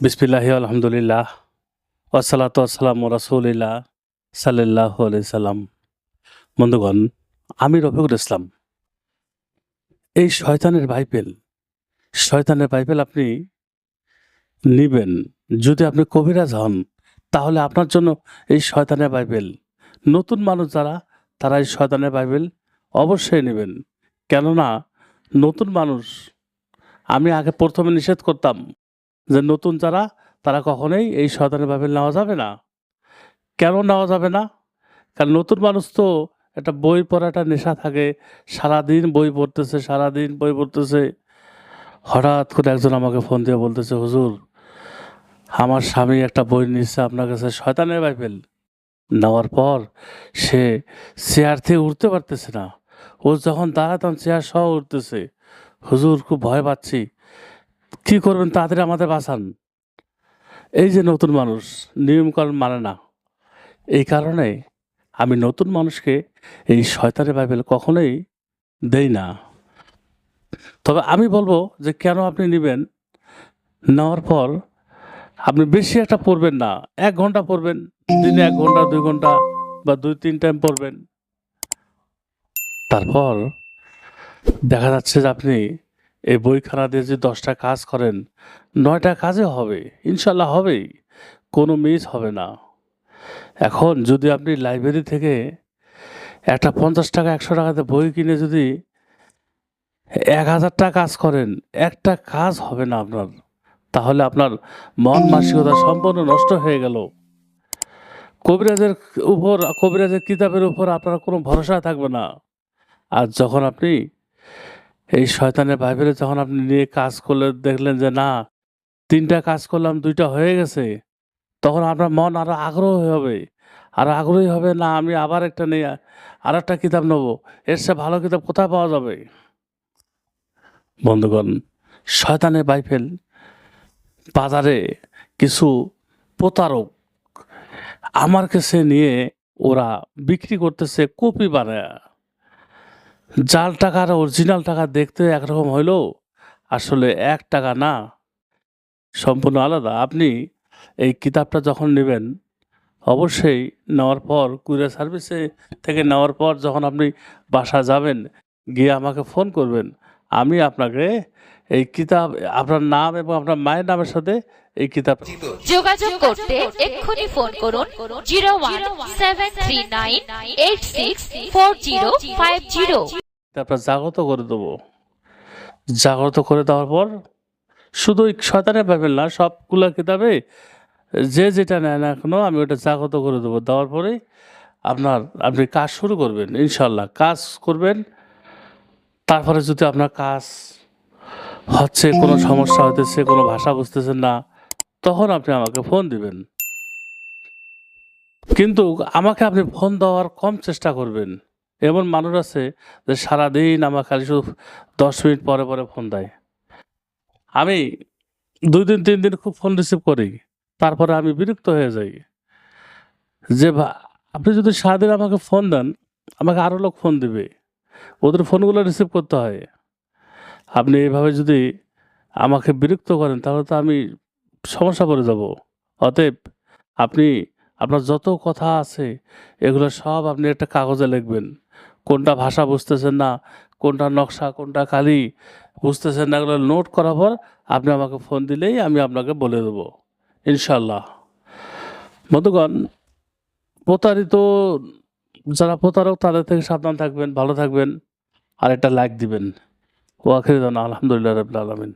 বিসমিল্লাহি, আলহামদুলিল্লাহ ওসালাত আসসালাম রাসুলিল্লাহ সাল্লাহ সাল্লাম। বন্ধুগণ, আমি রফিকুল ইসলাম। এই শয়তানের বাইবেল শয়তানের বাইবেল আপনি নিবেন। যদি আপনি কবিরাজ হন, তাহলে আপনার জন্য এই শয়তানের বাইবেল নতুন মানুষ যারা, তারা এই শয়তানের বাইবেল অবশ্যই নেবেন। কেননা, নতুন মানুষ, আমি আগে প্রথমে নিষেধ করতাম যে নতুন যারা, তারা কখনোই এই শয়তানের বাইবেল নেওয়া যাবে না। কেন নেওয়া যাবে না? কারণ নতুন মানুষ তো একটা বই পড়া একটা নেশা থাকে। সারাদিন বই পড়তেছে, সারাদিন বই পড়তেছে। হঠাৎ করে একজন আমাকে ফোন দিয়ে বলতেছে, হুজুর, আমার স্বামী একটা বই নিচ্ছে আপনার কাছে শয়তানের বাইবেল। নেওয়ার পর সে চেয়ার থেকে উঠতে পারতেছে না। ও যখন দাঁড়ায় তখন চেয়ার সহ উঠতেছে। হুজুর, খুব ভয় পাচ্ছি। কি করবেন তাড়াতাড়ি আমাদের বাঁচান। এই যে নতুন মানুষ, নিয়মকানুন মানে না। এই কারণে আমি নতুন মানুষকে এই শয়তানের বাইবেল কখনোই দেই না। তবে আমি বলব যে কেন আপনি নেবেন? নেওয়ার পর আপনি বেশি একটা পড়বেন না। এক ঘণ্টা পড়বেন, দিনে এক ঘণ্টা, দুই ঘণ্টা বা দুই, তিন টাইম পড়বেন। তারপর দেখা যাচ্ছে যে আপনি এই বইখানা দিয়ে যদি দশটা কাজ করেন, নয়টা কাজে হবে, ইনশাল্লাহ হবেই, কোনো মিস হবে না। এখন যদি আপনি লাইব্রেরি থেকে একটা পঞ্চাশ টাকা, একশো টাকাতে বই কিনে যদি এক হাজারটা কাজ করেন, একটা কাজ হবে না আপনার, তাহলে আপনার মন মানসিকতা সম্পূর্ণ নষ্ট হয়ে গেল। কবিরাজের উপর, কবিরাজের কিতাবের উপর আপনার কোনো ভরসা থাকবে না। আর যখন আপনি এই শয়তানের বাইবেলে যখন আপনি নিয়ে কাজ করলে দেখলেন যে না, তিনটা কাজ করলাম, দুইটা হয়ে গেছে, তখন আপনার মন আরও আগ্রহী হবে। আর আগ্রহী হবে না, আমি আবার একটা নিয়ে আর একটা কিতাব নেব, এর সে ভালো কিতাব কোথায় পাওয়া যাবে? বন্ধুগণ, শয়তানের বাইফেল বাজারে কিছু প্রতারক আমার কাছে নিয়ে ওরা বিক্রি করতেছে, কপি বানায়। জাল টাকা আর অরিজিনাল টাকা দেখতে একরকম হইলেও আসলে এক টাকা না, সম্পূর্ণ আলাদা। আপনি এই কিতাবটা যখন নেবেন, অবশ্যই নেওয়ার পর, কুরিয়ার সার্ভিসে থেকে নেওয়ার পর যখন আপনি বাসা যাবেন, গিয়ে আমাকে ফোন করবেন আমি আপনাকে এই কিতাব আপনার নাম এবং আপনার মায়ের নামের সাথে এই কিতাব যোগাযোগ করতে এক্ষুনি ফোন করুন zero one seven three nine eight six four zero five zero. কিতাবটা জাগ্রত করে দেবো। জাগ্রত করে দেওয়ার পর শুধু শয়তানের বাইবেল না সবগুলো কিতাবে যে যেটা নেয় না এখনও আমি ওটা জাগ্রত করে দেবো। দেওয়ার পরে আপনার আপনি কাজ শুরু করবেন ইনশাল্লাহ কাজ করবেন তারপরে যদি আপনার কাজ হচ্ছে, কোনো সমস্যা হতেছে কোনো ভাষা বুঝতেছেন না, তখন আপনি আমাকে ফোন দিবেন। কিন্তু আমাকে আপনি ফোন দেওয়ার কম চেষ্টা করবেন। এমন মানুষ আছে যে সারাদিন আমার খালি শুধু দশ মিনিট পরে পরে ফোন দেয়। আমি দুই দিন, তিন দিন খুব ফোন রিসিভ করি। তারপরে আমি বিরক্ত হয়ে যাই। যে আপনি যদি সারাদিন আমাকে ফোন দেন, আমাকে আরও লোক ফোন দিবে। ওদের ফোনগুলো রিসিভ করতে হয়। আপনি এভাবে যদি আমাকে বিরক্ত করেন, তাহলে তো আমি সমস্যা পড়ে যাব। অতএব আপনি, আপনার যত কথা আছে, এগুলো সব আপনি একটা কাগজে লিখবেন। কোনটা ভাষা বুঝতেছেন না, কোনটা নকশা, কোনটা কালি বুঝতেছেন না, এগুলো নোট করার পর আপনি আমাকে ফোন দিলেই আমি আপনাকে বলে দেবো। ইনশাল্লাহ বন্ধুগণ, প্রতারিত যারা প্রতারক, তাদের থেকে সাবধান থাকবেন, ভালো থাকবেন, আর একটা লাইক দিবেন। ও ওয়াখির আলহামদুলিল্লাহ রবিল আলমিন।